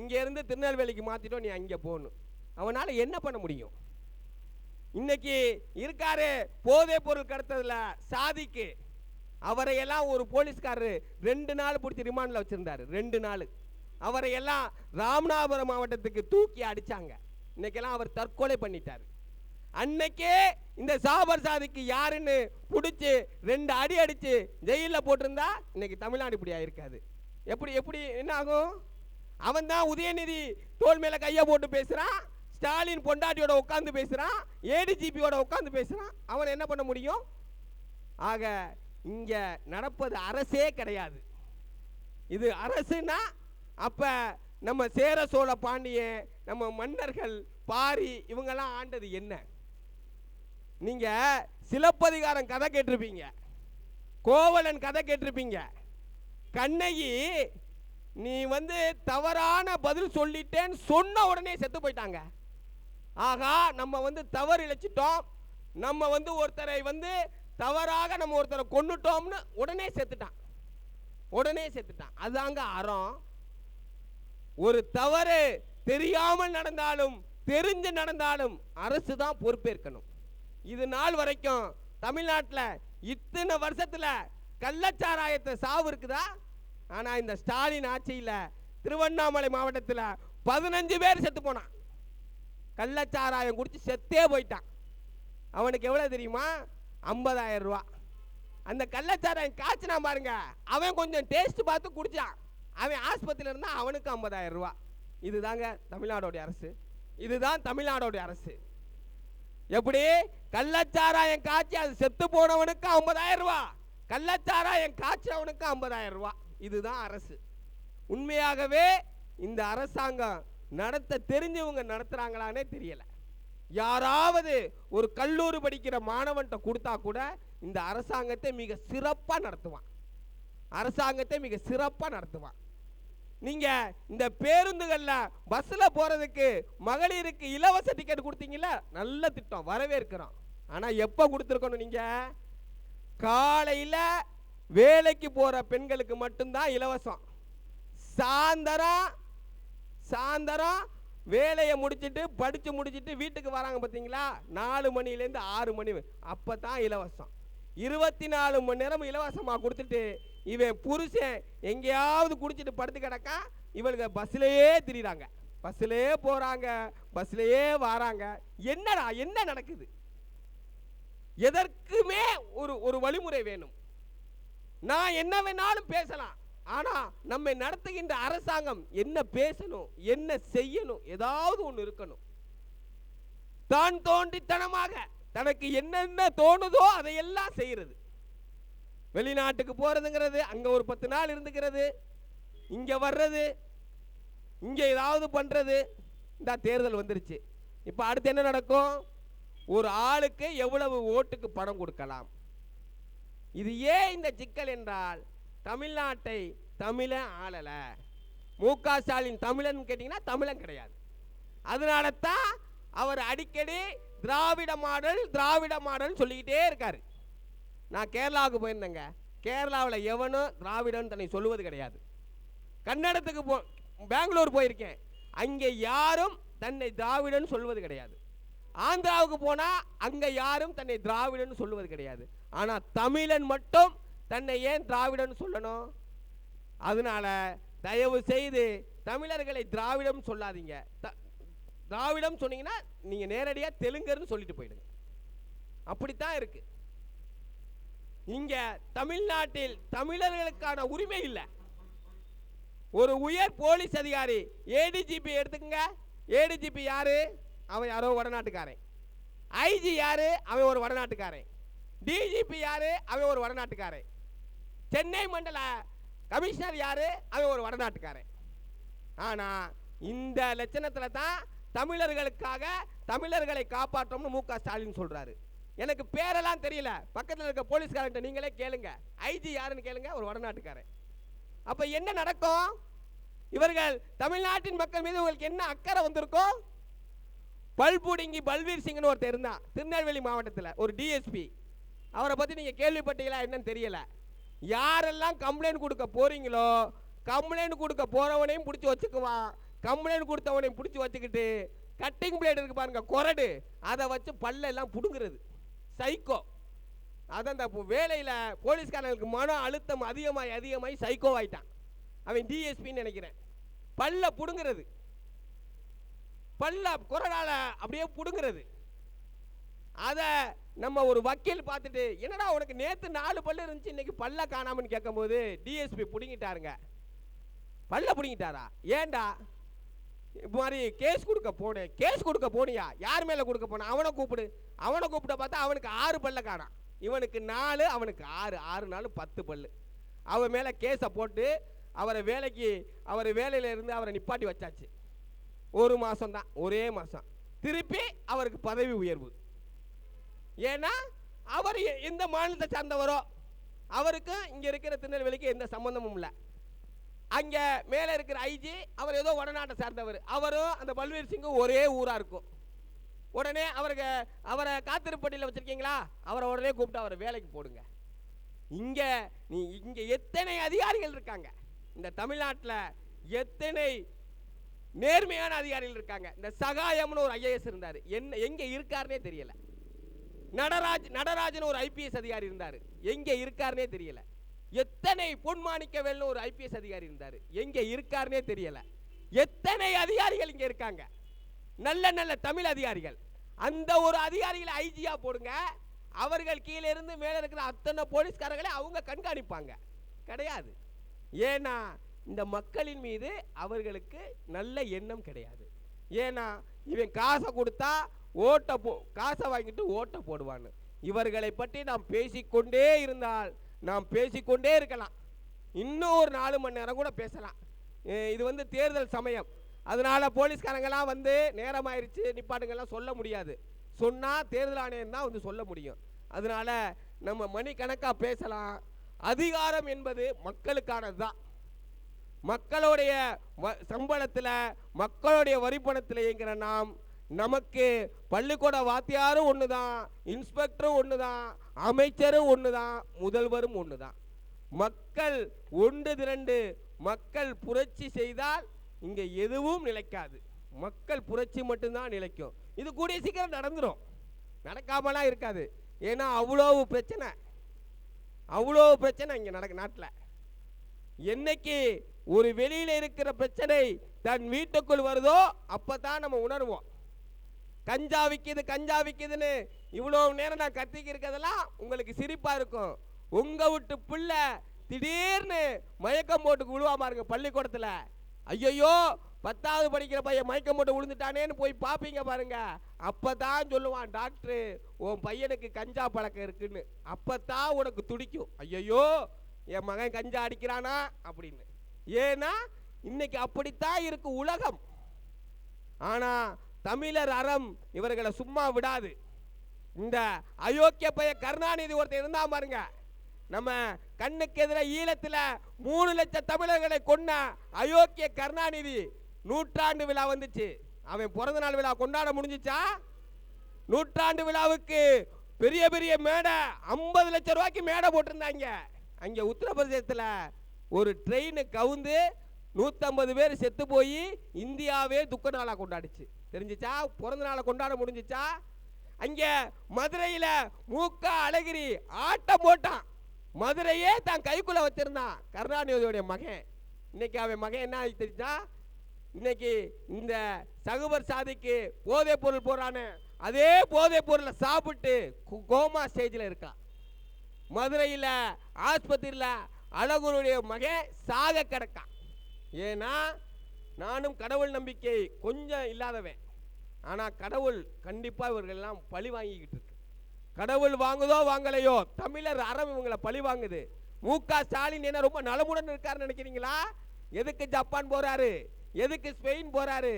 இங்கேருந்து திருநெல்வேலிக்கு மாற்றிட்டோம் நீ அங்கே போகணும். அவனால் என்ன பண்ண முடியும்? இன்னைக்கு இருக்காரு போதை பொருள் கடத்ததில் சாதிக்கு. அவரையெல்லாம் ஒரு போலீஸ்காரரு ரெண்டு நாள் பிடிச்சி ரிமாண்டில் வச்சுருந்தாரு ரெண்டு நாள். அவரையெல்லாம் ராமநாதபுரம் மாவட்டத்துக்கு தூக்கி அடிச்சாங்க. இன்னைக்கெல்லாம் அவர் தற்கொலை பண்ணிட்டார். அன்னைக்கே இந்த சாபர் சாதிக்கு யாருன்னு பிடிச்சி ரெண்டு அடி அடித்து ஜெயிலில் போட்டிருந்தா இன்னைக்கு தமிழ்நாடு இப்படி ஆயிருக்காது. எப்படி எப்படி என்ன ஆகும்? அவன் தான் உதயநிதி தோல் மேல கையை போட்டு பேசுறான். ஸ்டாலின் பொண்டாட்டியோட உட்காந்து பேசுறான். ஏடிஜிபியோட உட்காந்து பேசுறான். அவன் என்ன பண்ண முடியும்? ஆக இங்க நடப்பது அரசே கிடையாது. இது அரசுனா அப்ப நம்ம சேர சோழ பாண்டியன் நம்ம மன்னர்கள் பாரி இவங்கெல்லாம் ஆண்டது என்ன? நீங்க சிலப்பதிகாரம் கதை கேட்டிருப்பீங்க. கோவலன் கதை கேட்டிருப்பீங்க. கண்ணகி நீ வந்து தவறான பதில் சொல்லிட்டேன்னு சொன்ன உடனே செத்து போயிட்டாங்க. ஆகா நம்ம வந்து தவறு இழைச்சிட்டோம். நம்ம வந்து ஒருத்தரை வந்து தவறாக நம்ம ஒருத்தரை கொண்டுட்டோம்னு உடனே செத்துட்டான். உடனே செத்துட்டான். அதாங்க அறம். ஒரு தவறு தெரியாமல் நடந்தாலும் தெரிஞ்சு நடந்தாலும் அரசு தான் பொறுப்பேற்கணும். இது நாள் வரைக்கும் தமிழ்நாட்டில் இத்தனை வருஷத்தில் கள்ளச்சாராயத்தை சாவு இருக்குதா? ஆனால் இந்த ஸ்டாலின் ஆட்சியில் திருவண்ணாமலை மாவட்டத்தில் பதினஞ்சு பேர் செத்து போனான். கள்ளச்சாராயம் குடித்து செத்தே போயிட்டான். அவனுக்கு எவ்வளோ தெரியுமா? ஐம்பதாயிரம் ரூபா. அந்த கள்ளச்சாராயம் காய்ச்சினா பாருங்க. அவன் கொஞ்சம் டேஸ்ட் பார்த்து குடித்தான் அவன் ஆஸ்பத்திரியில் இருந்தால் அவனுக்கு ஐம்பதாயிரம் ரூபா. இதுதாங்க தமிழ்நாடோடைய அரசு. இதுதான் தமிழ்நாடோடைய அரசு. எப்படி? கள்ளச்சாராயம் காய்ச்சி அது செத்து போனவனுக்கு ஐம்பதாயிரம் ரூபா. கள்ளச்சாராயம் காய்ச்சவனுக்கு ஐம்பதாயிரம் ரூபா. இதுதான் அரசு. உண்மையாகவே இந்த அரசாங்கம் நடத்த தெரிஞ்சவங்க நடத்துகிறாங்களானே தெரியலை. யாராவது ஒரு கல்லூரி படிக்கிற மாணவன்கிட்ட கொடுத்தா கூட இந்த அரசாங்கத்தை மிக சிறப்பாக நடத்துவான். அரசாங்கத்தை மிக சிறப்பாக நடத்துவான். நீங்கள் இந்த பேருந்துகளில் பஸ்ஸில் போகிறதுக்கு மகளிருக்கு இலவச டிக்கெட் கொடுத்தீங்கள நல்ல திட்டம் வரவேற்கிறோம். ஆனால் எப்போ கொடுத்துருக்கணும் நீங்கள் காலையில் வேலைக்கு போகிற பெண்களுக்கு மட்டும்தான் இலவசம். சாயந்தரம் சாயந்தரம் வேலையை முடிச்சிட்டு படித்து முடிச்சுட்டு வீட்டுக்கு வராங்க பார்த்தீங்களா நாலு மணிலேருந்து ஆறு மணி அப்போ தான் இலவசம். இருபத்தி நாலு மணி நேரம் இலவசமாக கொடுத்துட்டு இவன் புருஷன் எங்கேயாவது குடிச்சிட்டு படுத்து கிடக்கா இவளுங்க பஸ்லேயே திரியிறாங்க. பஸ்லேயே போகிறாங்க பஸ்லேயே வராங்க. என்னடா என்ன நடக்குது? எதற்குமே ஒரு ஒரு வழிமுறை வேணும். நான் என்ன வேணாலும் பேசலாம். ஆனால் நம்மை நடத்துகின்ற அரசாங்கம் என்ன பேசணும் என்ன செய்யணும் ஏதாவது ஒன்று இருக்கணும். தான் தோண்டித்தனமாக தனக்கு என்னென்ன தோணுதோ அதையெல்லாம் செய்கிறது வெளிநாட்டுக்கு போறதுங்கிறது அங்கே ஒரு பத்து நாள் இருந்துக்கிறது இங்கே வர்றது இங்கே ஏதாவது பண்றது இந்த தேர்தல் வந்துருச்சு. இப்போ அடுத்து என்ன நடக்கும்? ஒரு ஆளுக்கு எவ்வளவு ஓட்டுக்கு பணம் கொடுக்கலாம்? இது ஏன் இந்த சிக்கல் என்றால் தமிழ்நாட்டை தமிழன் ஆளல. மு க ஸ்டாலின் தமிழன் கேட்டிங்கன்னா தமிழன் கிடையாது. அதனால தான் அவர் அடிக்கடி திராவிட மாடல் திராவிட மாடல் சொல்லிக்கிட்டே இருக்காரு. நான் கேரளாவுக்கு போயிருந்தேங்க. கேரளாவில் எவனும் திராவிடன் தன்னை சொல்லுவது கிடையாது. கன்னடத்துக்கு போ பெங்களூர் போயிருக்கேன். அங்கே யாரும் தன்னை திராவிடன் சொல்வது கிடையாது. ஆந்திராவுக்கு போனால் அங்கே யாரும் தன்னை திராவிடன் சொல்லுவது கிடையாது. ஆனால் தமிழன் மட்டும் தன்னை ஏன் திராவிடன் சொல்லணும்? அதனால தயவு செய்து தமிழர்களை திராவிடம் சொல்லாதீங்க. த- திராவிடம் சொன்னீங்கன்னா நீங்கள் நேரடியாக தெலுங்கர்னு சொல்லிட்டு போயிடுங்க. அப்படித்தான் இருக்கு. இங்க தமிழ்நாட்டில் தமிழர்களுக்கான உரிமை இல்லை. ஒரு உயர் போலீஸ் அதிகாரி ஏடிஜிபி எடுத்துக்கங்க. ஏடிஜிபி யாரு? அவன் யாரோ வடநாட்டுக்காரன். ஐஜி யாரு? அவன் ஒரு வடநாட்டுக்காரன். டிஜிபி யாரு? அவன் ஒரு வடநாட்டுக்காரன். சென்னை மண்டல கமிஷனர் யாரு? அவன் ஒரு வடநாட்டுக்காரன். ஆனா இந்த லட்சணத்தில் தான் தமிழர்களுக்காக தமிழர்களை காப்பாற்றோம்னு மு க ஸ்டாலின் சொல்றாரு. எனக்கு பேரெல்லாம் தெரியல. பக்கத்தில் இருக்க போலீஸ்காரன்ட்ட நீங்களே கேளுங்க. ஐஜி யாருன்னு கேளுங்க. ஒரு வடநாட்டுக்காரன். அப்ப என்ன நடக்கும்? இவர்கள் தமிழ்நாட்டின் மக்கள் மீது உங்களுக்கு என்ன அக்கறை வந்திருக்கும் பல்புடுங்கி பல்வீர் சிங்னு ஒருத்தர் இருந்தான் திருநெல்வேலி மாவட்டத்தில் ஒரு டிஎஸ்பி அவரை பற்றி நீங்கள் கேள்விப்பட்டீங்களா என்னன்னு தெரியல. யாரெல்லாம் கம்ப்ளைண்ட் கொடுக்க போகிறீங்களோ கம்ப்ளைண்ட் கொடுக்க போகிறவனையும் பிடிச்சி வச்சுக்குவான். கம்ப்ளைண்ட் கொடுத்தவனையும் பிடிச்சி வச்சுக்கிட்டு கட்டிங் பிளேட் இருக்கு பாருங்க கொரடு அதை வச்சு பல்லெல்லாம் பிடுங்குறது. சைக்கோ அதான் இந்த வேலையில் போலீஸ்காரங்களுக்கு மன அழுத்தம் அதிகமாகி அதிகமாகி சைக்கோ ஆயிட்டான். அவன் டிஎஸ்பின்னு நினைக்கிறேன். பல்ல பிடுங்குறது. பல்ல குரலால் அப்படியே பிடுங்கிறது. அதை நம்ம ஒரு வக்கீல் பார்த்துட்டு என்னடா உனக்கு நேற்று நாலு பல்லு இருந்துச்சு இன்னைக்கு பல்ல காணாமன்னு கேட்கும்போது டிஎஸ்பி பிடுங்கிட்டாருங்க. பல்ல பிடுங்கிட்டாரா? ஏண்டா? இப்போ மாதிரி கேஸ் கொடுக்க போனேன் கேஸ் கொடுக்க போனியா? யார் மேலே கொடுக்க போன? அவனை கூப்பிடு. அவனை கூப்பிட்ட பார்த்தா அவனுக்கு ஆறு பல்ல காணாம். இவனுக்கு நாலு அவனுக்கு ஆறு. ஆறு நாலு பத்து பல்லு. அவன் மேலே கேஸை போட்டு அவரை வேலைக்கு அவரை வேலையில இருந்து அவரை நிப்பாட்டி வச்சாச்சு. ஒரு மாதம் தான் ஒரே மாதம் திருப்பி அவருக்கு பதவி உயர்வு. ஏன்னா அவர் எ- எந்த மாநிலத்தை சார்ந்தவரோ அவருக்கும் இங்கே இருக்கிற திருநெல்வேலிக்கு எந்த சம்மந்தமும் இல்லை. அங்கே மேலே இருக்கிற ஐஜி அவர் ஏதோ வடநாட்டை சார்ந்தவர். அவரும் அந்த பல்வீர் சிங்கும் ஒரே ஊராக இருக்கும். உடனே அவருக்கு அவரை காத்திருப்பட்டியில் வச்சுருக்கீங்களா? அவரை உடனே கூப்பிட்டு அவரை வேலைக்கு போடுங்க. இங்கே நீ இங்கே எத்தனை அதிகாரிகள் இருக்காங்க? இந்த தமிழ்நாட்டில் எத்தனை நேர்மையான அதிகாரிகள் இருக்காங்க. இந்த சகாயம்னு ஒரு ஐஏஎஸ் இருந்தார். என்ன எங்கே இருக்காருனே தெரியல. நடராஜ் நடராஜன் ஒரு ஐபிஎஸ் அதிகாரி இருந்தார். எங்கே இருக்காருனே தெரியல. எத்தனை பொன்மாணிக்கவேல்னு ஒரு ஐபிஎஸ் அதிகாரி இருந்தார். எங்கே இருக்காருனே தெரியல. எத்தனை அதிகாரிகள் இங்கே இருக்காங்க. நல்ல நல்ல தமிழ் அதிகாரிகள். அந்த ஒரு அதிகாரிகளை ஐஜியா போடுங்க. அவர்கள் கீழே இருந்து மேலே இருக்கிற அத்தனை போலீஸ்காரர்களை அவங்க கண்காணிப்பாங்க. கிடையாது. ஏன்னா இந்த மக்களின் மீது அவர்களுக்கு நல்ல எண்ணம் கிடையாது. ஏன்னா இவன் காசை கொடுத்தா ஓட்டை போ காசை வாங்கிட்டு ஓட்டை போடுவான்னு. இவர்களை பற்றி நாம் பேசிக்கொண்டே இருந்தால் நாம் பேசிக்கொண்டே இருக்கலாம். இன்னும் ஒரு நாலு மணி நேரம் கூட பேசலாம். இது வந்து தேர்தல் சமயம். அதனால போலீஸ்காரங்கெல்லாம் வந்து நேரமாயிருச்சு நிப்பாட்டுங்கெல்லாம் சொல்ல முடியாது. சொன்னால் தேர்தல் ஆணையம் தான் வந்து சொல்ல முடியும். அதனால் நம்ம மணிக்கணக்காக பேசலாம். அதிகாரம் என்பது மக்களுக்கானது தான் மக்களுடைய வ- சம்பளத்துல மக்களுடைய வரிப்பணத்தில் இயங்குற நாம் நமக்கு பள்ளிக்கூட வாத்தியாரும் ஒன்று தான் இன்ஸ்பெக்டரும் ஒன்று தான் அமைச்சரும் ஒன்று தான் முதல்வரும் ஒன்று தான் மக்கள் ஒன்று திரண்டு மக்கள் புரட்சி செய்தால் இங்கே எதுவும் நிலைக்காது. மக்கள் புரட்சி மட்டும்தான் நிலைக்கும். இது கூடிய சீக்கிரம் நடந்துரும். நடக்காமலாம் இருக்காது. ஏன்னா அவ்வளோ பிரச்சனை. அவ்வளோ பிரச்சனை இங்கே நடக்க நாட்டில். என்னைக்கு ஒரு வெளியில் இருக்கிற பிரச்சனை தன் வீட்டுக்குள் வருதோ அப்போ தான் நம்ம உணர்வோம். கஞ்சா விற்கிது கஞ்சா விற்கிதுன்னு இவ்வளோ நேரம் நான் கத்திக்கி இருக்கிறதெல்லாம் உங்களுக்கு சிரிப்பாக இருக்கும். உங்கள் விட்டு பிள்ளை திடீர்னு மயக்கம் போட்டு விழுவா பாருங்க பள்ளிக்கூடத்தில். ஐயையோ பத்தாவது படிக்கிற பையன் மயக்கம் போட்டு விழுந்துட்டானேன்னு போய் பார்ப்பீங்க பாருங்க. அப்போ தான் சொல்லுவான் டாக்டரு உன் பையனுக்கு கஞ்சா பழக்கம் இருக்குன்னு. அப்பதான் உனக்கு துடிக்கும். ஐயையோ என் மகன் கஞ்சா அடிக்கிறானா? அப்படின்னு. ஏன்னா இன்னைக்கு அப்படித்தான் இருக்கு உலகம். ஆனா தமிழர் அறம் இவர்களை சும்மா விடாது. இந்த அயோக்கிய பைய கருணாநிதி ஒருத்தன் இருந்தா பாருங்க. நம்ம கண்ணுக்கு எதிர ஈழத்தில் மூணு லட்சம் தமிழர்களை கொன்ன அயோக்கிய கருணாநிதி நூற்றாண்டு விழா வந்துச்சு. அவன் பிறந்த நாள் விழா கொண்டாட முடிஞ்சிச்சா? நூற்றாண்டு விழாவுக்கு பெரிய பெரிய மேடை ஐம்பது லட்சம் ரூபாய்க்கு மேடை போட்டிருந்தாங்க. அங்கே உத்தரப்பிரதேசத்தில் ஒரு ட்ரெயினை கவுந்து நூற்றம்பது பேர் செத்து போய் இந்தியாவே துக்க நாளாக கொண்டாடுச்சு. தெரிஞ்சிச்சா? பிறந்த நாளை கொண்டாட முடிஞ்சிச்சா? அங்கே மதுரையில் மூக்கா அழகிரி ஆட்டம் போட்டான். மதுரையே தான் கைக்குள்ள வச்சிருந்தான். கருணாநிதியோடைய மகன். இன்னைக்கு அவன் மகன் என்ன ஆயிடுச்சு இன்னைக்கு இந்த சகுபர் சாதிக்கு போதைப் பொருள் போறானே அதே போதைப் பொருளை சாப்பிட்டு கு- கோமா ஸ்டேஜில் இருக்கான். மதுரையில் ஆஸ்பத்திரியில் அழகுருடைய மகன் சாக கிடக்கான் ஏன்னா நானும் கடவுள் நம்பிக்கை கொஞ்சம் இல்லாதவன். ஆனால் கடவுள் கண்டிப்பாக இவர்களெல்லாம் பழி வாங்கிக்கிட்டு இருக்கு. கடவுள் வாங்குதோ வாங்கலையோ தமிழர் அறம் இவங்களை பழி வாங்குது. முக ஸ்டாலின் என்ன ரொம்ப நலமுடன் இருக்காருன்னு நினைக்கிறீங்களா? எதுக்கு ஜப்பான் போறாரு? எதுக்கு ஸ்பெயின் போறாரு?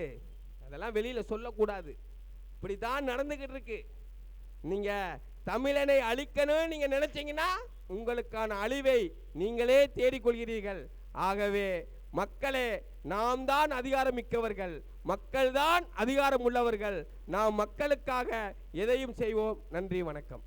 அதெல்லாம் வெளியில சொல்லக்கூடாது. இப்படி தான் நடந்துகிட்டு இருக்கு. நீங்க தமிழனை அழிக்கணும்னு நீங்க நினைச்சீங்கன்னா உங்களுக்கான அழிவை நீங்களே தேடிக்கொள்கிறீர்கள். ஆகவே மக்களே நாம் தான் அதிகாரம் மிக்கவர்கள் மக்கள்தான் அதிகாரம் உள்ளவர்கள் நாம் மக்களுக்காக எதையும் செய்வோம். நன்றி வணக்கம்.